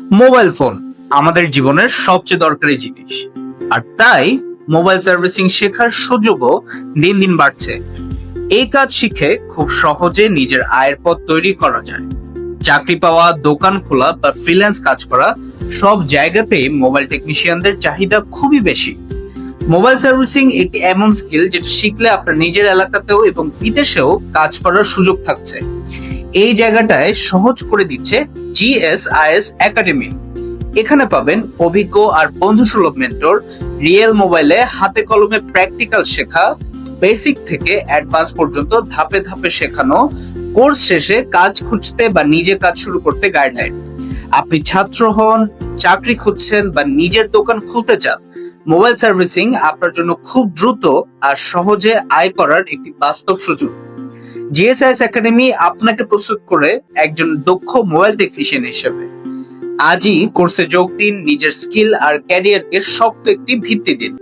Mobile phone আমাদের জীবনের সবচেয়ে দরকারি জিনিস। আর তাই মোবাইল সার্ভিসিং শেখার সুযোগও দিন দিন বাড়ছে। এই কাজ শিখে খুব সহজে নিজের আয়ের পথ তৈরি করা যায়। চাকরি পাওয়া, দোকান খোলা বা ফ্রিল্যান্স কাজ করা সব জায়গাতেই মোবাইল টেকনিশিয়ানদের চাহিদা খুবই বেশি। মোবাইল সার্ভিসিং একটি এমন স্কিল যেটা শিখলে আপনার নিজের এলাকাতেও এবং বিদেশেও কাজ করার সুযোগ থাকছে। এই জায়গাটায় সহজ করে দিচ্ছে জিএসআইএস একাডেমি এখানে পাবেন অভিজ্ঞ আর বন্ধুসুলভ মেন্টর রিয়েল মোবাইলে হাতে কলমে প্র্যাকটিক্যাল শেখা বেসিক থেকে অ্যাডভান্স পর্যন্ত ধাপে ধাপে শেখানো কোর্স শেষে কাজ খুঁজতে বা নিজে কাজ শুরু করতে গাইডলাইন আপনি ছাত্র হন, চাকরি খুঁজছেন বা নিজের দোকান খুলতে চান মোবাইল সার্ভিসিং আপনার জন্য খুব দ্রুত আর সহজে আয় করার একটি বাস্তব সুযোগ। জিএসআইএস একাডেমি আপনাকে প্রস্তুত করে একজন দক্ষ মোবাইল টেকনিশিয়ান হিসেবে। আজই কোর্সে যোগ দিন, নিজের স্কিল আর ক্যারিয়ারকে শক্ত একটি ভিত্তি দিন।